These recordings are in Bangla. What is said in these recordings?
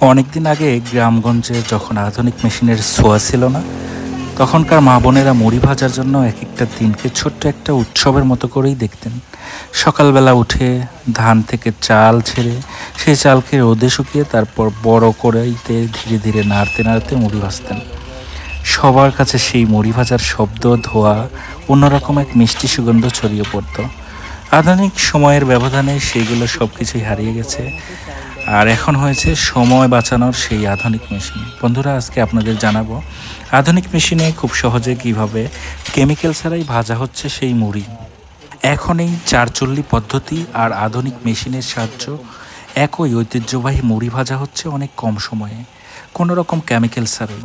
অনেকদিন আগে গ্রামগঞ্জে যখন আধুনিক মেশিনের ছোঁয়া ছিল না, তখনকার মা বোনেরা মুড়ি ভাজার জন্য এক একটা দিনকে ছোট্ট একটা উৎসবের মতো করেই দেখতেন। সকালবেলা উঠে ধান থেকে চাল ছেড়ে সেই চালকে রোদে শুকিয়ে তারপর বড় কড়াইতে ধীরে ধীরে নাড়তে নাড়তে মুড়ি ভাজতেন। সবার কাছে সেই মুড়ি ভাজার শব্দ, ধোয়া, অন্যরকম এক মিষ্টি সুগন্ধ ছড়িয়ে পড়তো। আধুনিক সময়ের ব্যবধানে সেইগুলো সব কিছুই হারিয়ে গেছে। আর এখন হয়েছে সময় বাঁচানোর সেই আধুনিক মেশিন। বন্ধুরা, আজকে আপনাদের জানাব আধুনিক মেশিনে খুব সহজে কীভাবে কেমিক্যাল ছাড়াই ভাজা হচ্ছে সেই মুড়ি। এখন এই চারচল্লি পদ্ধতি আর আধুনিক মেশিনের সাহায্য একই ঐতিহ্যবাহী মুড়ি ভাজা হচ্ছে অনেক কম সময়ে, কোনো রকম কেমিক্যাল ছাড়াই।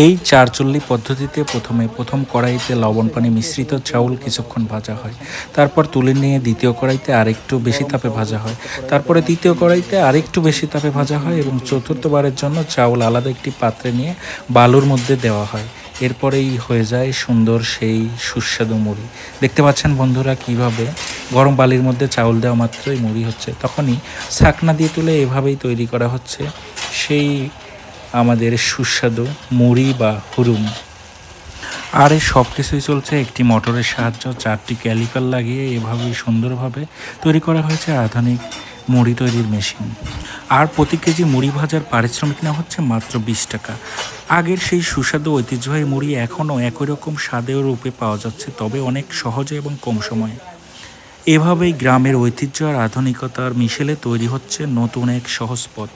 এই চারচল্লি পদ্ধতিতে প্রথমে প্রথম কড়াইতে লবণ পানি মিশ্রিত চাউল কিছুক্ষণ ভাজা হয়। তারপর তুলে নিয়ে দ্বিতীয় কড়াইতে আরেকটু বেশি তাপে ভাজা হয়। তারপরে তৃতীয় কড়াইতে আরেকটু বেশি তাপে ভাজা হয় এবং চতুর্থবারের জন্য চাউল আলাদা একটি পাত্রে নিয়ে বালুর মধ্যে দেওয়া হয়। এরপরেই হয়ে যায় সুন্দর সেই সুস্বাদু মুড়ি। দেখতে পাচ্ছেন বন্ধুরা কীভাবে গরম বালির মধ্যে চাউল দেওয়া মাত্রই মুড়ি হচ্ছে। তখনই ছাকনা দিয়ে তুলে এভাবেই তৈরি করা হচ্ছে। সেই আমাদের সুস্বাদু মুড়ি বা হুরুম। আর এই সব কিছুই চলছে একটি মোটরের সাহায্য, চারটি ক্যালিপার লাগিয়ে এভাবেই সুন্দরভাবে তৈরি করা হয়েছে আধুনিক মুড়ি তৈরির মেশিন। আর প্রতি কেজি মুড়ি ভাজার পারিশ্রমিক নেওয়া হচ্ছে মাত্র বিশ টাকা। আগের সেই সুস্বাদু ঐতিহ্যবাহী মুড়ি এখনও একই রকম স্বাদে রূপে পাওয়া যাচ্ছে, তবে অনেক সহজে এবং কম সময়ে। এভাবেই গ্রামের ঐতিহ্য আর আধুনিকতার মিশেলে তৈরি হচ্ছে নতুন এক সহজ পথ।